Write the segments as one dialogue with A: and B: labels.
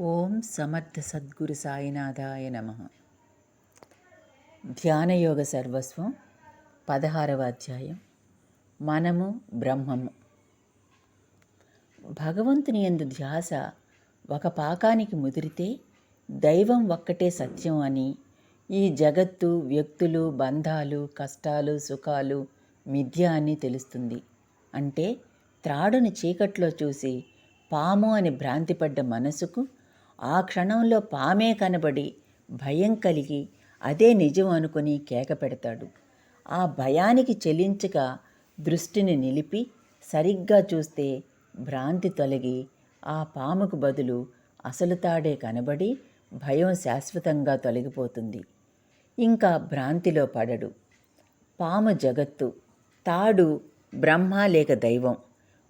A: ఓం సమర్థ సద్గురు సాయినాథాయ నమ. ధ్యానయోగ సర్వస్వం పదహారవ అధ్యాయం. మనము బ్రహ్మము. భగవంతుని ఎందు ధ్యాస ఒక పాకానికి ముదిరితే దైవం ఒక్కటే సత్యం అని ఈ జగత్తు వ్యక్తులు బంధాలు కష్టాలు సుఖాలు మిథ్య అని తెలుస్తుంది. అంటే త్రాడుని చీకట్లో చూసి పాము అని భ్రాంతిపడ్డ మనసుకు ఆ క్షణంలో పామే కనబడి భయం కలిగి అదే నిజం అనుకుని కేక పెడతాడు. ఆ భయానికి చెలించక దృష్టిని నిలిపి సరిగ్గా చూస్తే భ్రాంతి తొలగి ఆ పాముకు బదులు అసలు తాడే కనబడి భయం శాశ్వతంగా తొలగిపోతుంది. ఇంకా భ్రాంతిలో పడడు. పాము జగత్తు తాడు బ్రహ్మ లేక దైవం.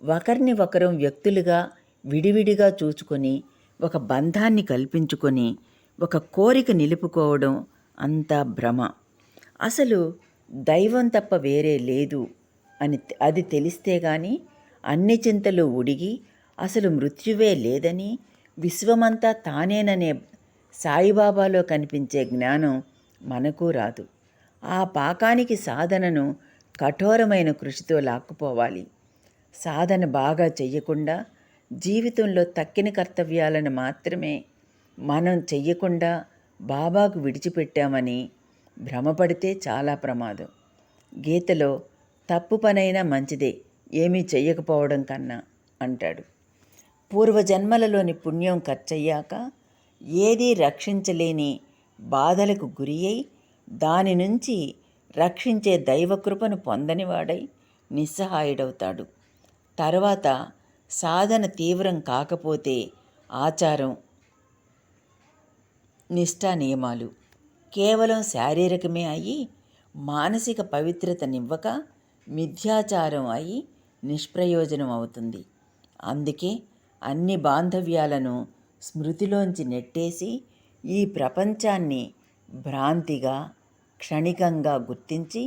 A: ఒకరిని ఒకరం వ్యక్తులుగా విడివిడిగా చూచుకొని ఒక బంధాన్ని కల్పించుకొని ఒక కోరిక నిలుపుకోవడం అంతా భ్రమ. అసలు దైవం తప్ప వేరే లేదు అని అది తెలిస్తే గాని అన్ని చింతలు ఉడిగి అసలు మృత్యువే లేదని విశ్వమంతా తానేననే సాయిబాబాలో కనిపించే జ్ఞానం మనకు రాదు. ఆ పాకానికి సాధనను కఠోరమైన కృషితో లాక్కుపోవాలి. సాధన బాగా చెయ్యకుండా జీవితంలో తక్కిన కర్తవ్యాలను మాత్రమే మనం చెయ్యకుండా బాబాకు విడిచిపెట్టామని భ్రమపడితే చాలా ప్రమాదం. గీతలో తప్పు పనైనా మంచిదే ఏమీ చెయ్యకపోవడం కన్నా అంటాడు. పూర్వజన్మలలోని పుణ్యం ఖర్చయ్యాక ఏదీ రక్షించలేని బాధలకు గురి అయి దాని నుంచి రక్షించే దైవకృపను పొందనివాడై నిస్సహాయుడవుతాడు. తర్వాత సాధన తీవ్రం కాకపోతే ఆచారం నిష్ఠా నియమాలు కేవలం శారీరకమే అయి మానసిక పవిత్రతనివ్వక మిథ్యాచారం అయి నిష్ప్రయోజనం అవుతుంది. అందుకే అన్ని బాంధవ్యాలను స్మృతిలోంచి నెట్టేసి ఈ ప్రపంచాన్ని భ్రాంతిగా క్షణికంగా గుర్తించి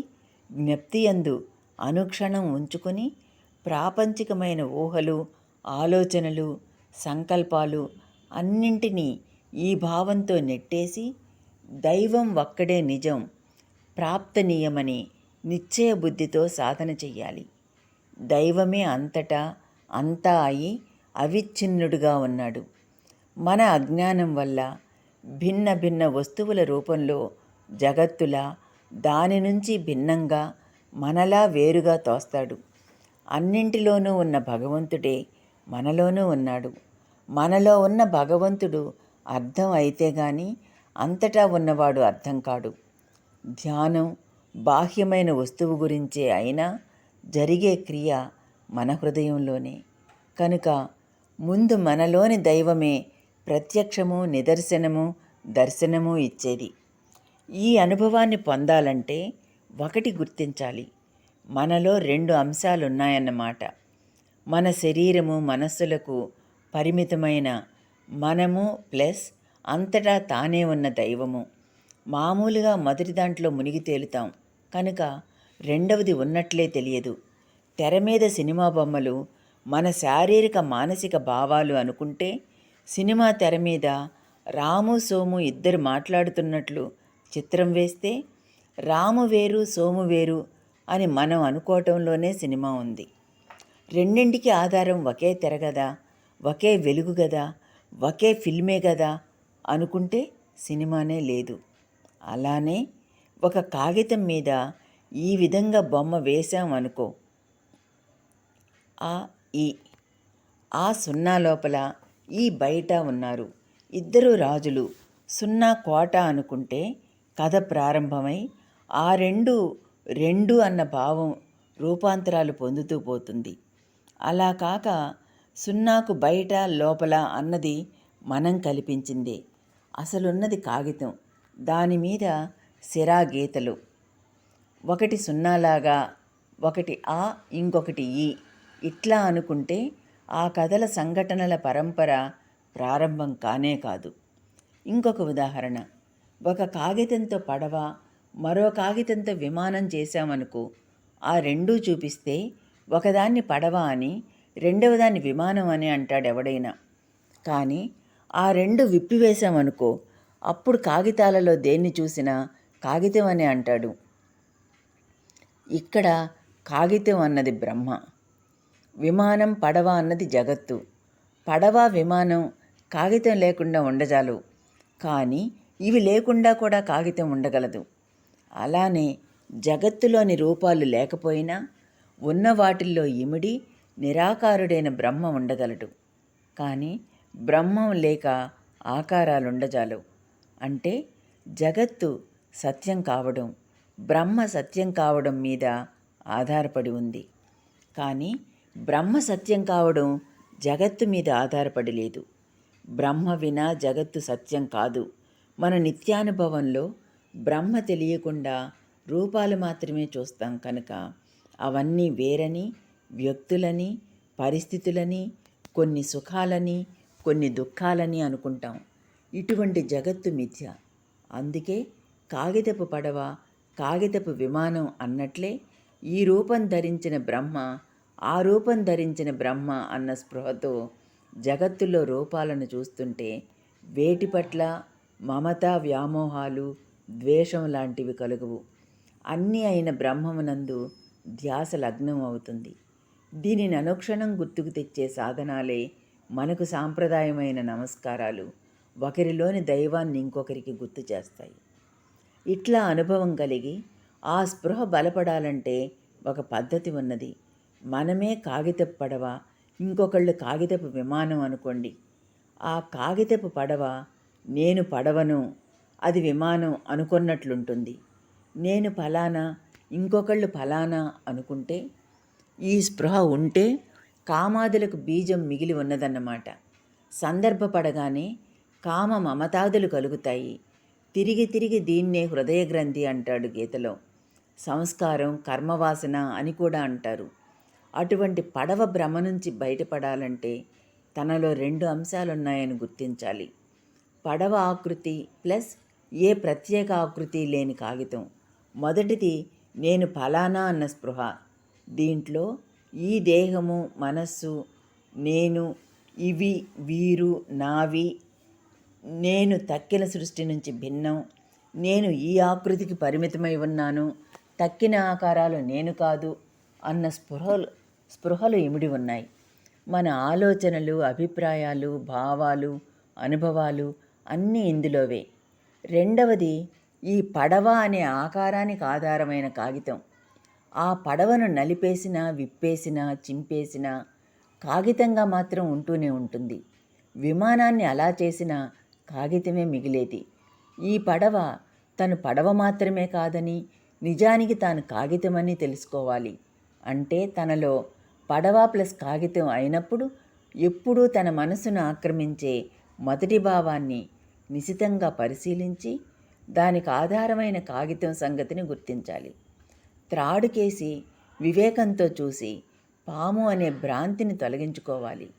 A: జ్ఞప్తియందు అనుక్షణం ఉంచుకొని ప్రాపంచికమైన ఊహలు ఆలోచనలు సంకల్పాలు అన్నింటినీ ఈ భావంతో నెట్టేసి దైవం ఒక్కడే నిజం ప్రాప్తనీయమని నిశ్చయ బుద్ధితో సాధన చెయ్యాలి. దైవమే అంతటా అంతా అయి అవిచ్ఛిన్నుడుగా ఉన్నాడు. మన అజ్ఞానం వల్ల భిన్న భిన్న వస్తువుల రూపంలో జగత్తులా దాని నుంచి భిన్నంగా మనలా వేరుగా తోస్తాడు. అన్నింటిలోనూ ఉన్న భగవంతుడే మనలోనూ ఉన్నాడు. మనలో ఉన్న భగవంతుడు అర్థం అయితే గాని అంతటా ఉన్నవాడు అర్థం కాడు. ధ్యానం బాహ్యమైన వస్తువు గురించే అయినా జరిగే క్రియ మన హృదయంలోనే. కనుక ముందు మనలోని దైవమే ప్రత్యక్షము నిదర్శనము దర్శనము ఇచ్చేది. ఈ అనుభవాన్ని పొందాలంటే ఒకటి గుర్తించాలి. మనలో రెండు అంశాలు ఉన్నాయన్నమాట మన శరీరము మనస్సులకు పరిమితమైన మనము ప్లస్ అంతటా తానే ఉన్న దైవము. మామూలుగా మొదటి దాంట్లో మునిగి తేలుతాం. కనుక రెండవది ఉన్నట్లే తెలియదు. తెర మీద సినిమా బొమ్మలు మన శారీరక మానసిక భావాలు అనుకుంటే సినిమా తెర మీద రాము సోము ఇద్దరు మాట్లాడుతున్నట్లు చిత్రం వేస్తే రాము వేరు సోము వేరు అని మనం అనుకోవటంలోనే సినిమా ఉంది. రెండింటికి ఆధారం ఒకే తెర కదా ఒకే వెలుగు కదా ఒకే ఫిల్మే కదా అనుకుంటే సినిమానే లేదు. అలానే ఒక కాగితం మీద ఈ విధంగా బొమ్మ వేశాం అనుకో. ఆ ఈ ఆ సున్నా లోపల ఈ బయట ఉన్నారు ఇద్దరు రాజులు. సున్నా కోట అనుకుంటే కథ ప్రారంభమై ఆ రెండు రెండు అన్న భావం రూపాంతరాలు పొందుతూ పోతుంది. అలా కాక సున్నాకు బయట లోపల అన్నది మనం కల్పించిందే. అసలున్నది కాగితం. దాని మీద సిరా గీతలు. ఒకటి సున్నాలాగా ఒకటి ఆ ఇంకొకటి ఈ. ఇట్లా అనుకుంటే ఆ కథల సంఘటనల పరంపర ప్రారంభం కానే కాదు. ఇంకొక ఉదాహరణ. ఒక కాగితంతో పడవ మరో కాగితంతో విమానం చేశామనుకో ఆ రెండూ చూపిస్తే ఒకదాన్ని పడవ అని రెండవదాన్ని విమానం అని అంటాడు ఎవడైనా కానీ ఆ రెండు విప్పివేశామనుకో అప్పుడు కాగితాలలో దేన్ని చూసినా కాగితం అని అంటాడు. ఇక్కడ కాగితం అన్నది బ్రహ్మ విమానం పడవ అన్నది జగత్తు. పడవ విమానం కాగితం లేకుండా ఉండజాలు. కానీ ఇవి లేకుండా కూడా కాగితం ఉండగలదు. అలానే జగత్తులోని రూపాలు లేకపోయినా ఉన్న వాటిల్లో ఇమిడి నిరాకారుడైన బ్రహ్మ ఉండగలడు. కానీ బ్రహ్మం లేక ఆకారాలుండజాలవు. అంటే జగత్తు సత్యం కావడం బ్రహ్మ సత్యం కావడం మీద ఆధారపడి ఉంది. కానీ బ్రహ్మ సత్యం కావడం జగత్తు మీద ఆధారపడి లేదు. బ్రహ్మ వినా జగత్తు సత్యం కాదు. మన నిత్యానుభవంలో బ్రహ్మ తెలియకుండా రూపాలు మాత్రమే చూస్తాం కనుక అవన్నీ వేరని వ్యక్తులని పరిస్థితులని కొన్ని సుఖాలని కొన్ని దుఃఖాలని అనుకుంటాం. ఇటువంటి జగత్తు మిథ్య. అందుకే కాగితపు పడవ కాగితపు విమానం అన్నట్లే ఈ రూపం ధరించిన బ్రహ్మ ఆ రూపం ధరించిన బ్రహ్మ అన్న స్పృహతో జగత్తులో రూపాలను చూస్తుంటే వేటి పట్ల మమత వ్యామోహాలు ద్వేషం లాంటివి కలుగువు. అన్నీ అయిన బ్రహ్మమునందు ధ్యాస లగ్నం అవుతుంది. దీనిని అనుక్షణం గుర్తుకు తెచ్చే సాధనాలే మనకు సాంప్రదాయమైన నమస్కారాలు. ఒకరిలోని దైవాన్ని ఇంకొకరికి గుర్తు చేస్తాయి. ఇట్లా అనుభవం కలిగి ఆ స్పృహ బలపడాలంటే ఒక పద్ధతి ఉన్నది. మనమే కాగితపు పడవ ఇంకొకళ్ళు కాగితపు విమానం అనుకోండి. ఆ కాగితపు పడవ నేను పడవను అది విమానం అనుకున్నట్లుంటుంది. నేను ఫలానా ఇంకొకళ్ళు ఫలానా అనుకుంటే ఈ స్పృహ ఉంటే కామాదులకు బీజం మిగిలి ఉన్నదన్నమాట. సందర్భపడగానే కామ మమతాదులు కలుగుతాయి. తిరిగి తిరిగి దీన్నే హృదయ గ్రంథి అంటాడు గీతలో. సంస్కారం కర్మవాసన అని కూడా అంటారు. అటువంటి పడవ భ్రమ నుంచి బయటపడాలంటే తనలో రెండు అంశాలున్నాయని గుర్తించాలి. పడవ ఆకృతి ప్లస్ ఏ ప్రత్యేక ఆకృతి లేని కాగితం. మొదటిది నేను ఫలానా అన్న స్పృహ. దీంట్లో ఈ దేహము మనస్సు నేను ఇవి వీరు నావి నేను తక్కిన సృష్టి నుంచి భిన్నం. నేను ఈ ఆకృతికి పరిమితమై ఉన్నాను. తక్కిన ఆకారాలు నేను కాదు అన్న స్పృహలు స్పృహలు ఇమిడి ఉన్నాయి. మన ఆలోచనలు అభిప్రాయాలు భావాలు అనుభవాలు అన్నీ ఇందులోవే. రెండవది ఈ పడవ అనే ఆకారానికి ఆధారమైన కాగితం. ఆ పడవను నలిపేసినా విప్పేసినా చింపేసినా కాగితంగా మాత్రం ఉంటూనే ఉంటుంది. విమానాన్ని అలా చేసినా కాగితమే మిగిలేది. ఈ పడవ తను పడవ మాత్రమే కాదని నిజానికి తాను కాగితమని తెలుసుకోవాలి. అంటే తనలో పడవ ప్లస్ కాగితం అయినప్పుడు ఎప్పుడూ తన మనసును ఆక్రమించే మొదటి భావాన్ని నిశితంగా పరిశీలించి దానికి ఆధారమైన కాగితం సంగతిని గుర్తించాలి. త్రాడుకేసి వివేకంతో చూసి పాము అనే భ్రాంతిని తొలగించుకోవాలి.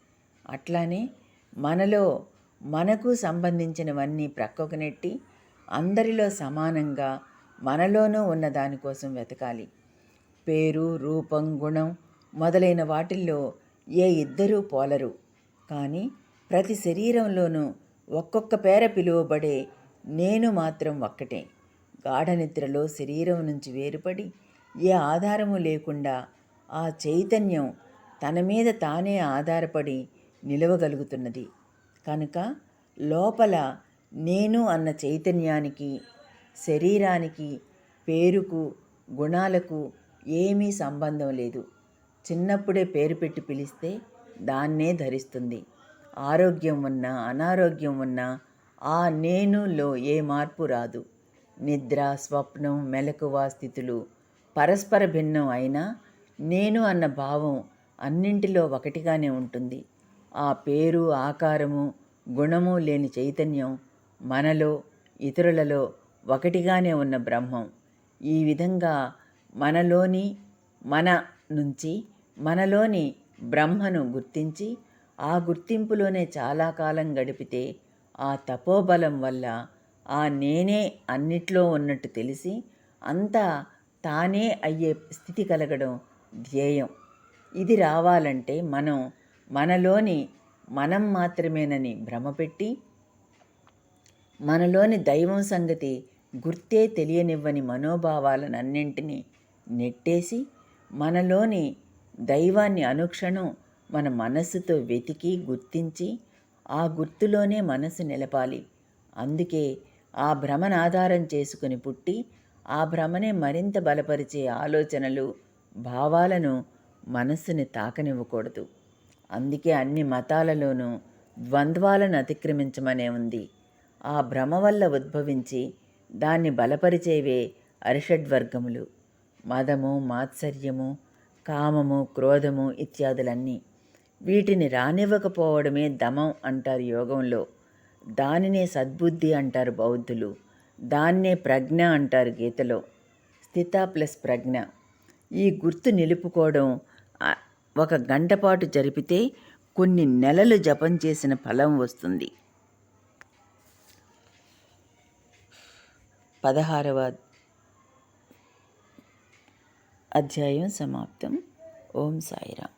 A: అట్లానే మనలో మనకు సంబంధించినవన్నీ ప్రక్కకు నెట్టి అందరిలో సమానంగా మనలోనూ ఉన్న దానికోసం వెతకాలి. పేరు రూపం గుణం మొదలైన వాటిల్లో ఏ ఇద్దరూ పోలరు. కానీ ప్రతి శరీరంలోనూ ఒక్కొక్క పేర పిలువబడే నేను మాత్రం ఒక్కటే. గాఢనిద్రలో శరీరం నుంచి వేరుపడి ఏ ఆధారము లేకుండా ఆ చైతన్యం తన మీద తానే ఆధారపడి నిలవగలుగుతున్నది. కనుక లోపల నేను అన్న చైతన్యానికి శరీరానికి పేరుకు గుణాలకు ఏమీ సంబంధం లేదు. చిన్నప్పుడే పేరు పెట్టి పిలిస్తే దాన్నే ధరిస్తుంది. ఆరోగ్యం ఉన్నా అనారోగ్యం ఉన్నా ఆ నేనులో ఏ మార్పు రాదు. నిద్ర స్వప్నం మెలకువ స్థితులు పరస్పర భిన్నం అయినా నేను అన్న భావం అన్నింటిలో ఒకటిగానే ఉంటుంది. ఆ పేరు ఆకారము గుణము లేని చైతన్యం మనలో ఇతరులలో ఒకటిగానే ఉన్న బ్రహ్మం. ఈ విధంగా మనలోని మన నుంచి మనలోని బ్రహ్మను గుర్తించి ఆ గుర్తింపులోనే చాలా కాలం గడిపితే ఆ తపోబలం వల్ల ఆ నేనే అన్నిట్లో ఉన్నట్టు తెలిసి అంతా తానే అయ్యే స్థితి కలగడం ధ్యేయం. ఇది రావాలంటే మనం మనలోని మనం మాత్రమేనని భ్రమపెట్టి మనలోని దైవం సంగతి గుర్తే తెలియనివ్వని మనోభావాలనన్నింటినీ నెట్టేసి మనలోని దైవాన్ని అనుక్షణం మన మనస్సుతో వెతికి గుర్తించి ఆ గుర్తులోనే మనసు నిలపాలి. అందుకే ఆ భ్రమను ఆధారం చేసుకుని పుట్టి ఆ భ్రమనే మరింత బలపరిచే ఆలోచనలు భావాలను మనస్సుని తాకనివ్వకూడదు. అందుకే అన్ని మతాలలోనూ ద్వంద్వాలను అతిక్రమించమనే ఉంది. ఆ భ్రమ వల్ల ఉద్భవించి దాన్ని బలపరిచేవే అరిషడ్వర్గములు మదము మాత్సర్యము కామము క్రోధము ఇత్యాదులన్నీ వీటిని రానివ్వకపోవడమే దమం అంటారు యోగంలో. దానినే సద్బుద్ధి అంటారు బౌద్ధులు. దాన్నే ప్రజ్ఞ అంటారు గీతలో. స్థిత ప్లస్ ప్రజ్ఞ. ఈ గుర్తు నిలుపుకోవడం ఒక గంటపాటు జరిపితే కొన్ని నెలలు జపం చేసిన ఫలం వస్తుంది. పదహారవ అధ్యాయం సమాప్తం. ఓం సాయిరామ్.